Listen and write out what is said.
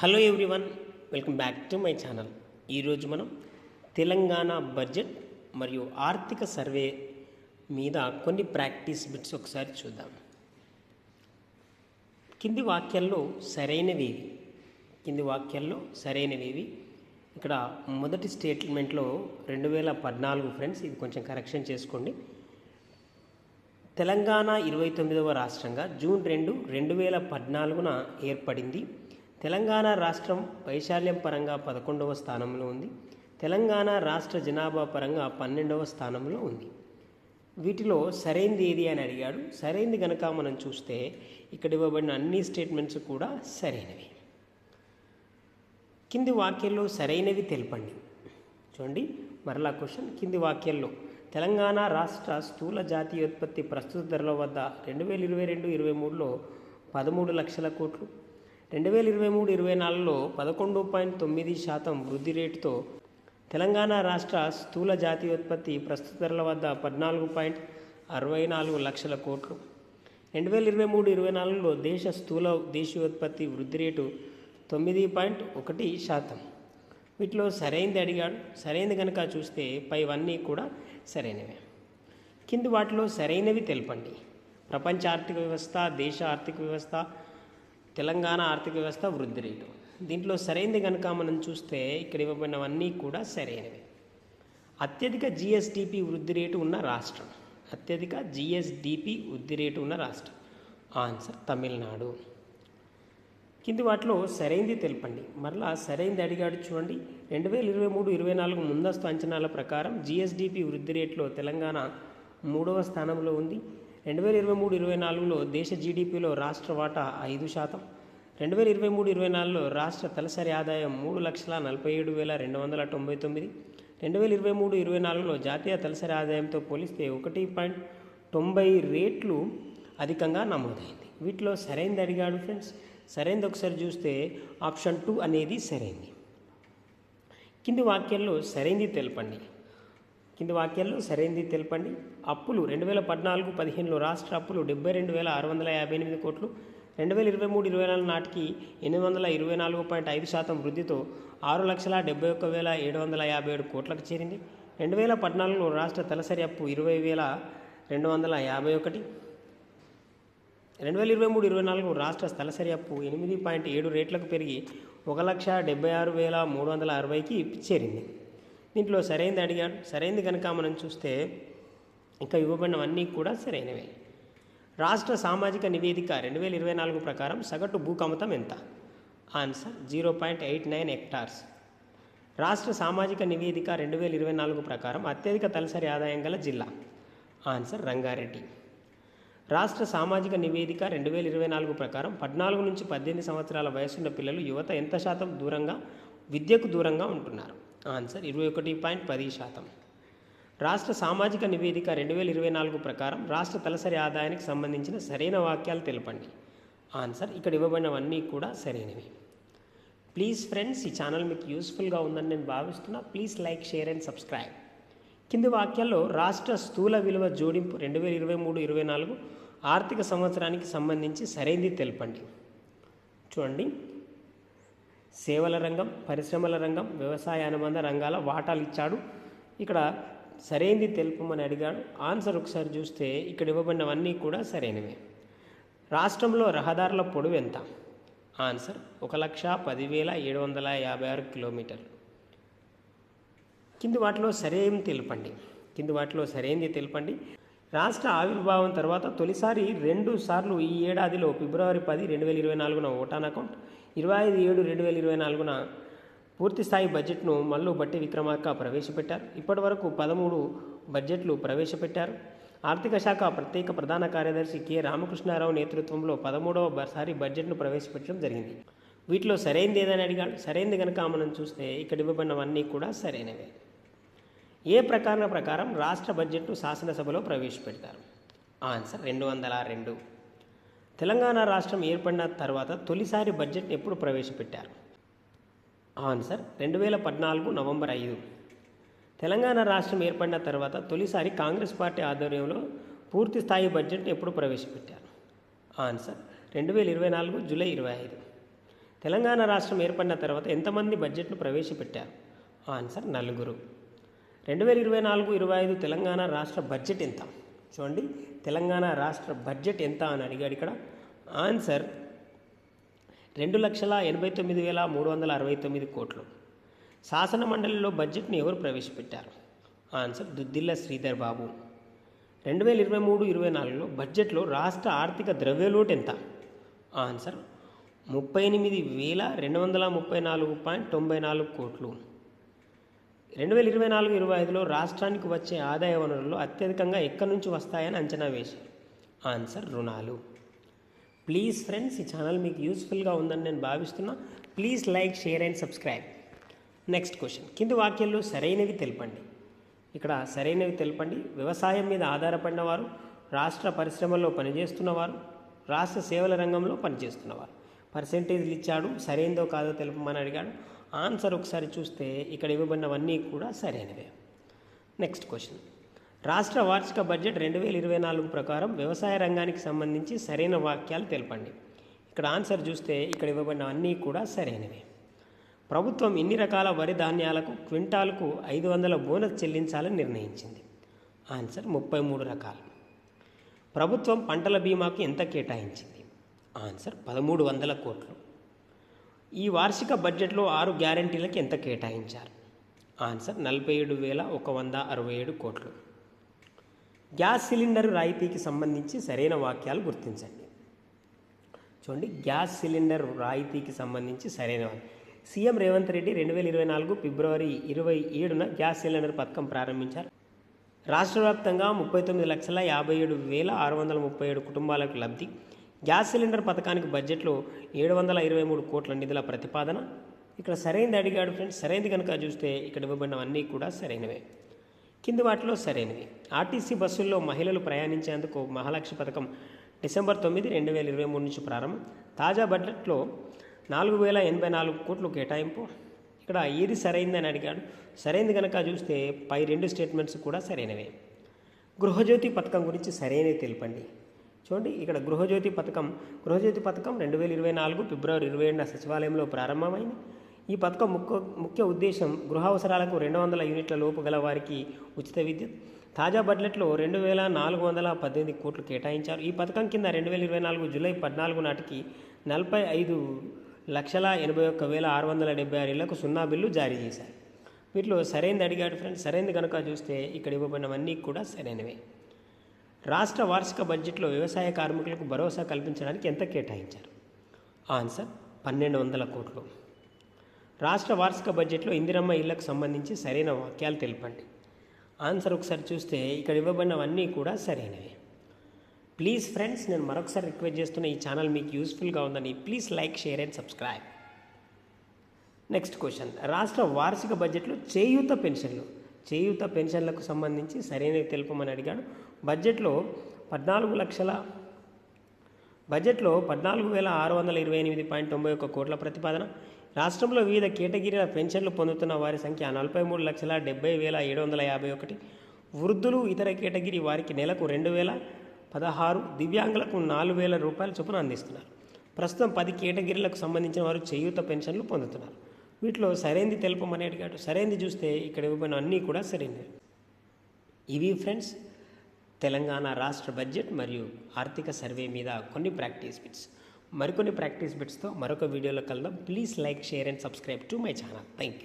Hello everyone welcome back to my channel. ఈరోజు మనం Telangana budget మరియు ఆర్థిక సర్వే మీద కొన్ని ప్రాక్టీస్ బిట్స్ ఒకసారి చూద్దాం. కింది వాక్యాల్లో సరైనవేవి కింది వాక్యాల్లో సరైనవేవి ఇక్కడ మొదటి స్టేట్మెంట్లో రెండు వేల పద్నాలుగు ఫ్రెండ్స్ ఇది కొంచెం కరెక్షన్ చేసుకోండి. తెలంగాణ ఇరవై తొమ్మిదవ రాష్ట్రంగా జూన్ రెండు రెండు వేల పద్నాలుగున ఏర్పడింది. తెలంగాణ రాష్ట్రం వైశాల్యం పరంగా పదకొండవ స్థానంలో ఉంది. తెలంగాణ రాష్ట్ర జనాభా పరంగా పన్నెండవ స్థానంలో ఉంది. వీటిలో సరైంది ఏది అని అడిగాడు. సరైంది కనుక మనం చూస్తే ఇక్కడ ఇవ్వబడిన అన్ని స్టేట్మెంట్స్ కూడా సరైనవి. కింది వాక్యాల్లో సరైనవి తెలపండి. చూడండి. మరలా క్వశ్చన్. కింది వాక్యాల్లో తెలంగాణ రాష్ట్ర స్థూల జాతీయోత్పత్తి ప్రస్తుత ధరల వద్ద రెండు వేల ఇరవై రెండు ఇరవై మూడులో పదమూడు లక్షల కోట్లు రెండు వేల ఇరవై మూడు ఇరవై నాలుగులో పదకొండు పాయింట్ తొమ్మిది శాతం వృద్ధి రేటుతో తెలంగాణ రాష్ట్ర స్థూల జాతీయోత్పత్తి ప్రస్తుత ధరల వద్ద పద్నాలుగు పాయింట్ అరవై నాలుగు లక్షల కోట్లు. రెండు వేల ఇరవై మూడు ఇరవై నాలుగులో దేశ స్థూల దేశీయోత్పత్తి వృద్ధి రేటు తొమ్మిది పాయింట్ ఒకటి శాతం. వీటిలో సరైనది అడిగాడు సరైనది కనుక చూస్తే పైవన్నీ కూడా సరైనవే. కింది వాటిలో సరైనవి తెలపండి. ప్రపంచ ఆర్థిక వ్యవస్థ దేశ ఆర్థిక వ్యవస్థ తెలంగాణ ఆర్థిక వ్యవస్థ వృద్ధి రేటు. దీంట్లో సరైనది కనుక మనం చూస్తే ఇక్కడ ఇవ్వబడినవన్నీ కూడా సరైనవి. అత్యధిక జిఎస్డిపి వృద్ధి రేటు ఉన్న రాష్ట్రం. అత్యధిక జిఎస్డిపి వృద్ధి రేటు ఉన్న రాష్ట్రం. ఆన్సర్ తమిళనాడు. కింది వాటిలో సరైంది తెలపండి. మరలా సరైంది అడిగాడు చూడండి. రెండు వేల ఇరవై మూడు ఇరవై నాలుగు ముందస్తు అంచనాల ప్రకారం జిఎస్డిపి వృద్ధి రేట్లో తెలంగాణ మూడవ స్థానంలో ఉంది. రెండు వేల ఇరవై మూడు ఇరవై నాలుగులో దేశ జీడిపిలో రాష్ట్ర వాటా ఐదు శాతం. రెండు వేల ఇరవై మూడు ఇరవై నాలుగులో రాష్ట్ర తలసరి ఆదాయం మూడు లక్షల నలభై ఏడు వేల రెండు వందల తొంభై తొమ్మిది. రెండు వేల ఇరవై మూడు ఇరవై నాలుగులో జాతీయ తలసరి ఆదాయంతో పోలిస్తే ఒకటి పాయింట్ తొంభై రేట్లు అధికంగా నమోదైంది. వీటిలో సరైనది అడిగాడు ఫ్రెండ్స్. సరైనది ఒకసారి చూస్తే ఆప్షన్ టూ అనేది సరైంది. కింది వాక్యంలో సరైంది తెలపండి. కింది వాక్యాల్లో సరైనది తెలపండి. అప్పులు రెండు వేల పద్నాలుగు పదిహేనులో రాష్ట్ర అప్పులు డెబ్బై రెండు వేల ఆరు వందల యాభై ఎనిమిది కోట్లు రెండు వేల ఇరవై మూడు ఇరవై నాలుగు నాటికి ఎనిమిది వందల ఇరవై నాలుగు పాయింట్ ఐదు శాతం వృద్ధితో ఆరు లక్షల డెబ్బై ఒక్క వేల ఏడు వందల యాభై ఏడు కోట్లకు చేరింది. రెండు వేల పద్నాలుగులో రాష్ట్ర తలసరి అప్పు ఇరవై వేల రెండు వందల యాభై ఒకటి రెండు వేల ఇరవై మూడు ఇరవై నాలుగు రాష్ట్ర స్థలసరి అప్పు ఎనిమిది పాయింట్ ఏడు రేట్లకు పెరిగి ఒక లక్ష డెబ్బై ఆరు వేల మూడు వందల అరవైకి చేరింది. దీంట్లో సరైనది అడిగాడు. సరైనది కనుక మనం చూస్తే ఇంకా ఇవ్వబడినవన్నీ కూడా సరైనవే. రాష్ట్ర సామాజిక నివేదిక రెండు వేల ఇరవై నాలుగు ప్రకారం సగటు భూకమతం ఎంత? Answer zero point eight nine hectares. రాష్ట్ర సామాజిక నివేదిక రెండు వేల ఇరవై నాలుగు ప్రకారం అత్యధిక తలసరి ఆదాయం గల జిల్లా. ఆన్సర్ రంగారెడ్డి. రాష్ట్ర సామాజిక నివేదిక రెండు వేల ఇరవై నాలుగు ప్రకారం పద్నాలుగు నుంచి పద్దెనిమిది సంవత్సరాల వయసున్న పిల్లలు యువత ఎంత శాతం దూరంగా విద్యకు దూరంగా ఉంటున్నారు? ఆన్సర్ ఇరవై ఒకటి పాయింట్ పది శాతం. రాష్ట్ర సామాజిక నివేదిక రెండు వేల ఇరవై నాలుగు ప్రకారం రాష్ట్ర తలసరి ఆదాయానికి సంబంధించిన సరైన వాక్యాలు తెలపండి. ఆన్సర్ ఇక్కడ ఇవ్వబడినవన్నీ కూడా సరైనవి. ప్లీజ్ ఫ్రెండ్స్ ఈ ఛానల్ మీకు యూస్ఫుల్గా ఉందని నేను భావిస్తున్నా. Please like share and subscribe. కింది వాక్యాల్లో రాష్ట్ర స్థూల విలువ జోడింపు రెండు వేల ఇరవై మూడు ఇరవై నాలుగు ఆర్థిక సంవత్సరానికి సంబంధించి సరైనది తెలపండి. చూడండి. సేవల రంగం పరిశ్రమల రంగం వ్యవసాయ అనుబంధ రంగాల వాటాలు ఇచ్చాడు. ఇక్కడ సరైనది తెలుపమని అడిగాడు. ఆన్సర్ ఒకసారి చూస్తే ఇక్కడ ఇవ్వబడినవన్నీ కూడా సరైనవే. రాష్ట్రంలో రహదారుల పొడవు ఎంత? ఆన్సర్ ఒక లక్ష పదివేల ఏడు వందల యాభై ఆరు కిలోమీటర్లు. కింది వాటిలో సరైన తెలపండి. కింది వాటిలో సరైనది తెలపండి. రాష్ట్ర ఆవిర్భావం తర్వాత తొలిసారి రెండు సార్లు ఈ ఏడాదిలో ఫిబ్రవరి పది రెండు వేల ఇరవై నాలుగున ఓటాన్ అకౌంట్. ఇరవై ఐదు ఏడు రెండు వేల ఇరవై నాలుగున పూర్తి స్థాయి బడ్జెట్ను మల్లు బట్టి విక్రమార్క ప్రవేశపెట్టారు. ఇప్పటి వరకు పదమూడు బడ్జెట్లు ప్రవేశపెట్టారు. ఆర్థిక శాఖ ప్రత్యేక ప్రధాన కార్యదర్శి కె. రామకృష్ణారావు నేతృత్వంలో పదమూడవ సారి బడ్జెట్ను ప్రవేశపెట్టడం జరిగింది. వీటిలో సరైనది ఏదని అడిగాడు. సరైనది కనుక మనం చూస్తే ఇక్కడ ఇవ్వబడినవన్నీ కూడా సరైనవే. ఏ ప్రకారం ప్రకారం రాష్ట్ర బడ్జెట్ను శాసనసభలో ప్రవేశపెడతారు? ఆన్సర్ రెండు వందల రెండు. తెలంగాణ రాష్ట్రం ఏర్పడిన తర్వాత తొలిసారి బడ్జెట్ ఎప్పుడు ప్రవేశపెట్టారు? ఆన్సర్ రెండు వేల పద్నాలుగు నవంబర్ ఐదు. తెలంగాణ రాష్ట్రం ఏర్పడిన తర్వాత తొలిసారి కాంగ్రెస్ పార్టీ ఆధ్వర్యంలో పూర్తి స్థాయి బడ్జెట్ ఎప్పుడు ప్రవేశపెట్టారు? ఆన్సర్ రెండు వేల ఇరవై నాలుగు జూలై ఇరవై ఐదు. తెలంగాణ రాష్ట్రం ఏర్పడిన తర్వాత ఎంతమంది బడ్జెట్ను ప్రవేశపెట్టారు? ఆన్సర్ నలుగురు. రెండు వేల ఇరవై నాలుగు ఇరవై ఐదు తెలంగాణ రాష్ట్ర బడ్జెట్ ఎంత? చూడండి. తెలంగాణ రాష్ట్ర బడ్జెట్ ఎంత అని అడిగాడు ఇక్కడ. ఆన్సర్ రెండు లక్షల ఎనభై తొమ్మిది వేల మూడు వందల అరవై తొమ్మిది కోట్లు. శాసన మండలిలో బడ్జెట్ను ఎవరు ప్రవేశపెట్టారు? ఆన్సర్ దుద్దిల్ల శ్రీధర్ బాబు. రెండు వేల ఇరవై మూడు ఇరవై నాలుగులో బడ్జెట్లో రాష్ట్ర ఆర్థిక ద్రవ్యలోటు ఎంత? ఆన్సర్ ముప్పై ఎనిమిది వేల రెండు వందల ముప్పై నాలుగు పాయింట్ తొంభై నాలుగు కోట్లు. రెండు వేల ఇరవై నాలుగు ఇరవై ఐదులో రాష్ట్రానికి వచ్చే ఆదాయ వనరులు అత్యధికంగా ఎక్కడి నుంచి వస్తాయని అంచనా వేశారు ఆన్సర్ రుణాలు. ప్లీజ్ ఫ్రెండ్స్ ఈ ఛానల్ మీకు యూస్ఫుల్గా ఉందని నేను భావిస్తున్నా. Please like share and subscribe. Next question. కింది వాక్యాల్లో సరైనవి తెలపండి. ఇక్కడ సరైనవి తెలపండి. వ్యవసాయం మీద ఆధారపడిన వారు రాష్ట్ర పరిశ్రమల్లో పనిచేస్తున్నవారు రాష్ట్ర సేవల రంగంలో పనిచేస్తున్నవారు. పర్సెంటేజ్లు ఇచ్చాడు. సరైనదో కాదో తెలుపమని అడిగాడు. ఆన్సర్ ఒకసారి చూస్తే ఇక్కడ ఇవ్వబడినవన్నీ కూడా సరైనవే. నెక్స్ట్ క్వశ్చన్ రాష్ట్ర వార్షిక బడ్జెట్ రెండు వేల ఇరవై నాలుగు ప్రకారం వ్యవసాయ రంగానికి సంబంధించి సరైన వాక్యాలు తెలపండి. ఇక్కడ ఆన్సర్ చూస్తే ఇక్కడ ఇవ్వబడిన అన్నీ కూడా సరైనవే. ప్రభుత్వం ఇన్ని రకాల వరి ధాన్యాలకు క్వింటాల్కు ఐదు వందల బోనస్ చెల్లించాలని నిర్ణయించింది. ఆన్సర్ ముప్పై మూడు రకాలు. ప్రభుత్వం పంటల బీమాకు ఎంత కేటాయించింది? ఆన్సర్ పదమూడు వందల కోట్లు. ఈ వార్షిక బడ్జెట్లో ఆరు గ్యారంటీలకు ఎంత కేటాయించారు? ఆన్సర్ నలభై ఏడు వేల ఒక వంద అరవై ఏడు కోట్లు. గ్యాస్ సిలిండర్ రాయితీకి సంబంధించి సరైన వాక్యాలు గుర్తించండి. చూడండి గ్యాస్ సిలిండర్ రాయితీకి సంబంధించి సరైన సీఎం రేవంత్ రెడ్డి రెండు వేల ఇరవై నాలుగు ఫిబ్రవరి ఇరవై ఏడున గ్యాస్ సిలిండర్ పథకం ప్రారంభించారు. రాష్ట్ర వ్యాప్తంగా ముప్పై తొమ్మిది లక్షల యాభై ఏడు వేల ఆరు వందల ముప్పై ఏడు కుటుంబాలకు లబ్ధి గ్యాస్ సిలిండర్ పథకానికి బడ్జెట్లో ఏడు వందల ఇరవై మూడు కోట్ల నిధుల ప్రతిపాదన. ఇక్కడ సరైనది అడిగాడు ఫ్రెండ్స్. సరైనది కనుక చూస్తే ఇక్కడ ఇవ్వబడినవన్నీ కూడా సరైనవే. కింది వాటిలో సరైనవి. ఆర్టీసీ బస్సుల్లో మహిళలు ప్రయాణించేందుకు మహాలక్ష్మి పథకం డిసెంబర్ తొమ్మిది రెండు వేల ఇరవై మూడు నుంచి ప్రారంభం. తాజా బడ్జెట్లో నాలుగు వేల ఎనభై నాలుగు కోట్లు కేటాయింపు. ఇక్కడ ఏది సరైందని అడిగాడు. సరైనది కనుక చూస్తే పై రెండు స్టేట్మెంట్స్ కూడా సరైనవే. గృహజ్యోతి పథకం గురించి సరైనవి తెలపండి. చూడండి ఇక్కడ గృహజ్యోతి పథకం. గృహజ్యోతి పథకం రెండు వేల ఇరవై నాలుగు ఫిబ్రవరి ఇరవై ఏడున సచివాలయంలో ప్రారంభమైంది. ఈ పథకం ముఖ్య ముఖ్య ఉద్దేశం గృహ అవసరాలకు రెండు వందల యూనిట్ల లోపు గల వారికి ఉచిత విద్యుత్. తాజా బడ్జెట్లో రెండు వేల నాలుగు వందల పద్దెనిమిది కోట్లు కేటాయించారు. ఈ పథకం కింద రెండు వేల ఇరవై నాలుగు జూలై పద్నాలుగు నాటికి నలభై ఐదు లక్షల ఎనభై ఒక్క వేల ఆరు వందల డెబ్బై ఆరు ఇళ్ళకు సున్నా బిల్లు జారీ చేశారు. వీటిలో సరైనది అడిగాడు ఫ్రెండ్స్. సరైనది కనుక చూస్తే ఇక్కడ ఇవ్వబడినవన్నీ కూడా సరైనవే. రాష్ట్ర వార్షిక బడ్జెట్లో వ్యవసాయ కార్మికులకు భరోసా కల్పించడానికి ఎంత కేటాయించారు? ఆన్సర్ పన్నెండు వందల కోట్లు. రాష్ట్ర వార్షిక బడ్జెట్లో ఇందిరమ్మ ఇళ్ళకు సంబంధించి సరైన వాక్యాలు తెలపండి. ఆన్సర్ ఒకసారి చూస్తే ఇక్కడ ఇవ్వబడినవన్నీ కూడా సరైనవి. ప్లీజ్ ఫ్రెండ్స్ నేను మరొకసారి రిక్వెస్ట్ చేస్తున్న ఈ ఛానల్ మీకు యూస్ఫుల్గా ఉందని please like share and subscribe. Next question. రాష్ట్ర వార్షిక బడ్జెట్లో చేయూత పెన్షన్లు. చేయూత పెన్షన్లకు సంబంధించి సరైనవి తెలుపమని అడిగాడు. బడ్జెట్లో పద్నాలుగు లక్షల బడ్జెట్లో పద్నాలుగు వేల ఆరు వందల ఇరవై ఎనిమిది పాయింట్ తొంభై ఒక్క కోట్ల ప్రతిపాదన. రాష్ట్రంలో వివిధ కేటగిరీల పెన్షన్లు పొందుతున్న వారి సంఖ్య నలభై మూడు లక్షల డెబ్బై వేల ఏడు వందల యాభై ఒకటి. వృద్ధులు ఇతర కేటగిరీ వారికి నెలకు రెండు వేల పదహారు దివ్యాంగులకు నాలుగు వేల రూపాయల చొప్పున అందిస్తున్నారు. ప్రస్తుతం పది కేటగిరీలకు సంబంధించిన వారు చేయూత పెన్షన్లు పొందుతున్నారు. వీటిలో సరైంది తెలుపమనేటి సరైంది చూస్తే ఇక్కడ ఇవ్వబడిన అన్నీ కూడా సరైనవి. ఇవి ఫ్రెండ్స్ తెలంగాణ రాష్ట్ర బడ్జెట్ మరియు ఆర్థిక సర్వే మీద కొన్ని ప్రాక్టీస్ బిట్స్. మరికొన్ని ప్రాక్టీస్ బిట్స్తో మరొక వీడియోలో కలుద్దాం. Please like share and subscribe to my channel. Thank you